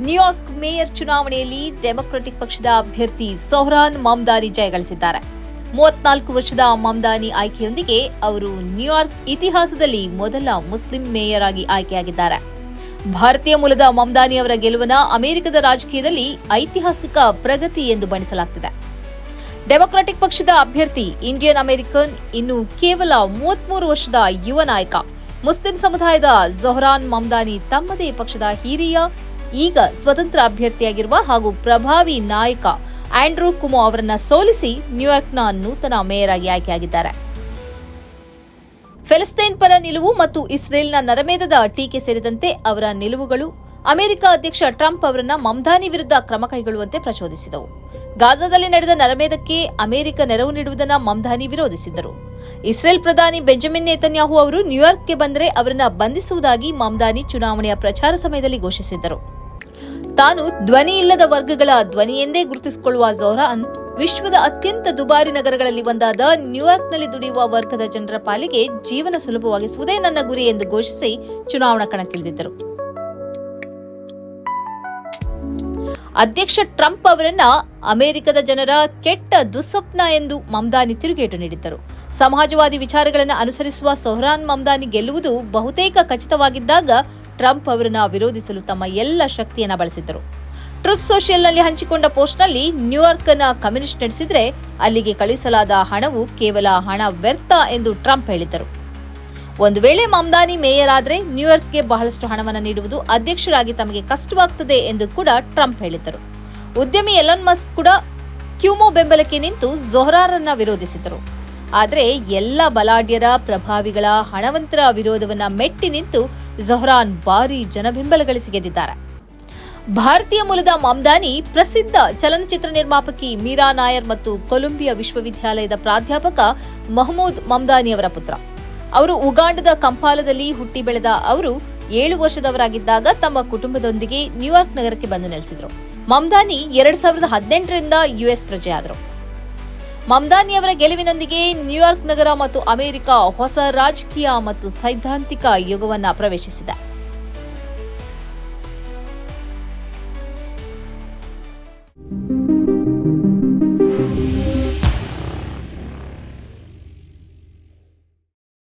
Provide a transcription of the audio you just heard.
New York mayor ಚುನಾವಣೆಯಲ್ಲಿ democratic ಪಕ್ಷದ ಅಭ್ಯರ್ಥಿ ಸೊಹ್ರಾನ್ ಮಮ್ದಾನಿ ಜಯಗಳಿಸಿದ್ದಾರೆ ಮೂವತ್ನಾಲ್ಕು ವರ್ಷದ ಮಮ್ದಾನಿ ಆಯ್ಕೆಯೊಂದಿಗೆ ಅವರು ನ್ಯೂಯಾರ್ಕ್ ಇತಿಹಾಸದಲ್ಲಿ ಮೊದಲ ಮುಸ್ಲಿಂ ಮೇಯರ್ ಆಗಿ ಆಯ್ಕೆಯಾಗಿದ್ದಾರೆ. ಭಾರತೀಯ ಮೂಲದ ಮಮ್ದಾನಿ ಅವರ ಗೆಲುವನ್ನ ಅಮೆರಿಕದ ರಾಜಕೀಯದಲ್ಲಿ ಐತಿಹಾಸಿಕ ಪ್ರಗತಿ ಎಂದು ಬಣ್ಣಿಸಲಾಗ್ತಿದೆ. ಡೆಮೊಕ್ರಾಟಿಕ್ ಪಕ್ಷದ ಅಭ್ಯರ್ಥಿ ಇಂಡಿಯನ್ ಅಮೆರಿಕನ್ ಇನ್ನು ಕೇವಲ ಮೂವತ್ಮೂರು ವರ್ಷದ ಯುವ ನಾಯಕ. ಮುಸ್ಲಿಂ ಸಮುದಾಯದ ಜೊಹರಾನ್ ಮಮ್ದಾನಿ ತಮ್ಮದೇ ಪಕ್ಷದ ಹಿರಿಯ ಈಗ ಸ್ವತಂತ್ರ ಅಭ್ಯರ್ಥಿಯಾಗಿರುವ ಹಾಗೂ ಪ್ರಭಾವಿ ನಾಯಕ ಆಂಡ್ರೂ ಕುಮೋ ಅವರನ್ನ ಸೋಲಿಸಿ ನ್ಯೂಯಾರ್ಕ್ನ ನೂತನ ಮೇಯರ್ ಆಗಿ ಆಯ್ಕೆಯಾಗಿದ್ದಾರೆ. ಫೆಲಸ್ತೈನ್ ಪರ ನಿಲುವು ಮತ್ತು ಇಸ್ರೇಲ್ನ ನರಮೇಧದ ಟೀಕೆ ಸೇರಿದಂತೆ ಅವರ ನಿಲುವುಗಳು ಅಮೆರಿಕ ಅಧ್ಯಕ್ಷ ಟ್ರಂಪ್ ಅವರನ್ನ ಮಮ್ದಾನಿ ವಿರುದ್ಧ ಕ್ರಮ ಕೈಗೊಳ್ಳುವಂತೆ ಪ್ರಚೋದಿಸಿದವು. ಗಾಜಾದಲ್ಲಿ ನಡೆದ ನರಮೇಧಕ್ಕೆ ಅಮೆರಿಕ ನೆರವು ನೀಡುವುದನ್ನು ಮಮ್ದಾನಿ ವಿರೋಧಿಸಿದ್ದರು. ಇಸ್ರೇಲ್ ಪ್ರಧಾನಿ ಬೆಂಜಮಿನ್ ನೇತನ್ಯಾಹು ಅವರು ನ್ಯೂಯಾರ್ಕ್ಗೆ ಬಂದರೆ ಅವರನ್ನು ಬಂಧಿಸುವುದಾಗಿ ಮಮ್ದಾನಿ ಚುನಾವಣೆಯ ಪ್ರಚಾರ ಸಮಯದಲ್ಲಿ ಘೋಷಿಸಿದ್ದರು. ತಾನು ಧ್ವನಿ ಇಲ್ಲದ ವರ್ಗಗಳ ಧ್ವನಿ ಎಂದೇ ಗುರುತಿಸಿಕೊಳ್ಳುವ ಜೋರಾನ್ ವಿಶ್ವದ ಅತ್ಯಂತ ದುಬಾರಿ ನಗರಗಳಲ್ಲಿ ಒಂದಾದ ನ್ಯೂಯಾರ್ಕ್ನಲ್ಲಿ ದುಡಿಯುವ ವರ್ಗದ ಜನರ ಪಾಲಿಗೆ ಜೀವನ ಸುಲಭವಾಗಿಸುವುದೇ ನನ್ನ ಗುರಿ ಎಂದು ಘೋಷಿಸಿ ಚುನಾವಣಾ ಕಣಕ್ಕಿಳಿದಿದ್ದರು. ಅಧ್ಯಕ್ಷ ಟ್ರಂಪ್ ಅವರನ್ನ ಅಮೆರಿಕದ ಜನರ ಕೆಟ್ಟ ದುಸ್ವಪ್ನ ಎಂದು ಮಮ್ದಾನಿ ತಿರುಗೇಟು ನೀಡಿದ್ದರು. ಸಮಾಜವಾದಿ ವಿಚಾರಗಳನ್ನು ಅನುಸರಿಸುವ ಸೊಹ್ರಾನ್ ಮಮ್ದಾನಿ ಗೆಲ್ಲುವುದು ಬಹುತೇಕ ಖಚಿತವಾಗಿದ್ದಾಗ ಟ್ರಂಪ್ ಅವರನ್ನ ವಿರೋಧಿಸಲು ತಮ್ಮ ಎಲ್ಲ ಶಕ್ತಿಯನ್ನ ಬಳಸಿದ್ದರು. ಟ್ರೂತ್ ಸೋಷಿಯಲ್ನಲ್ಲಿ ಹಂಚಿಕೊಂಡ ಪೋಸ್ಟ್ನಲ್ಲಿ ನ್ಯೂಯಾರ್ಕ್ನ ಕಮ್ಯುನಿಸ್ಟ್ ನಡೆಸಿದರೆ ಅಲ್ಲಿಗೆ ಕಳುಹಿಸಲಾದ ಹಣವು ಕೇವಲ ಹಣ ವ್ಯರ್ಥ ಎಂದು ಟ್ರಂಪ್ ಹೇಳಿದ್ದರು. ಒಂದು ವೇಳೆ ಮಮ್ದಾನಿ ಮೇಯರ್ ಆದರೆ ನ್ಯೂಯಾರ್ಕ್ಗೆ ಬಹಳಷ್ಟು ಹಣವನ್ನು ನೀಡುವುದು ಅಧ್ಯಕ್ಷರಾಗಿ ತಮಗೆ ಕಷ್ಟವಾಗ್ತದೆ ಎಂದು ಕೂಡ ಟ್ರಂಪ್ ಹೇಳಿದ್ದರು. ಉದ್ಯಮಿ ಎಲನ್ ಮಸ್ಕ್ ಕೂಡ ಕ್ಯೂಮೋ ಬೆಂಬಲಕ್ಕೆ ನಿಂತು ಜೊಹ್ರಾರನ್ನ ವಿರೋಧಿಸಿದರು ಆದರೆ ಎಲ್ಲ ಬಲಾಢ್ಯರ, ಪ್ರಭಾವಿಗಳ, ಹಣವಂತರ ವಿರೋಧವನ್ನ ಮೆಟ್ಟಿ ನಿಂತು ಜೊಹ್ರಾನ್ ಭಾರಿ ಜನಬೆಂಬಲ ಗೆದ್ದಿದ್ದಾರೆ. ಭಾರತೀಯ ಮೂಲದ ಮಮ್ದಾನಿ ಪ್ರಸಿದ್ಧ ಚಲನಚಿತ್ರ ನಿರ್ಮಾಪಕಿ ಮೀರಾ ನಾಯರ್ ಮತ್ತು ಕೊಲಂಬಿಯಾ ವಿಶ್ವವಿದ್ಯಾಲಯದ ಪ್ರಾಧ್ಯಾಪಕ ಮಹಮೂದ್ ಮಮ್ದಾನಿ ಅವರ ಪುತ್ರ. ಅವರು ಉಗಾಂಡದ ಕಂಪಾಲದಲ್ಲಿ ಹುಟ್ಟಿ ಬೆಳೆದ ಅವರು ಏಳು ವರ್ಷದವರಾಗಿದ್ದಾಗ ತಮ್ಮ ಕುಟುಂಬದೊಂದಿಗೆ ನ್ಯೂಯಾರ್ಕ್ ನಗರಕ್ಕೆ ಬಂದು ನೆಲೆಸಿದ್ರು. ಮಮ್ದಾನಿ ಎರಡ್ ಸಾವಿರದ ಹದಿನೆಂಟರಿಂದ ಯುಎಸ್ ಪ್ರಜೆಯಾದರು. ಮಮ್ದಾನಿ ಅವರ ಗೆಲುವಿನೊಂದಿಗೆ ನ್ಯೂಯಾರ್ಕ್ ನಗರ ಮತ್ತು ಅಮೆರಿಕ ಹೊಸ ರಾಜಕೀಯ ಮತ್ತು ಸೈದ್ಧಾಂತಿಕ ಯುಗವನ್ನು ಪ್ರವೇಶಿಸಿದೆ.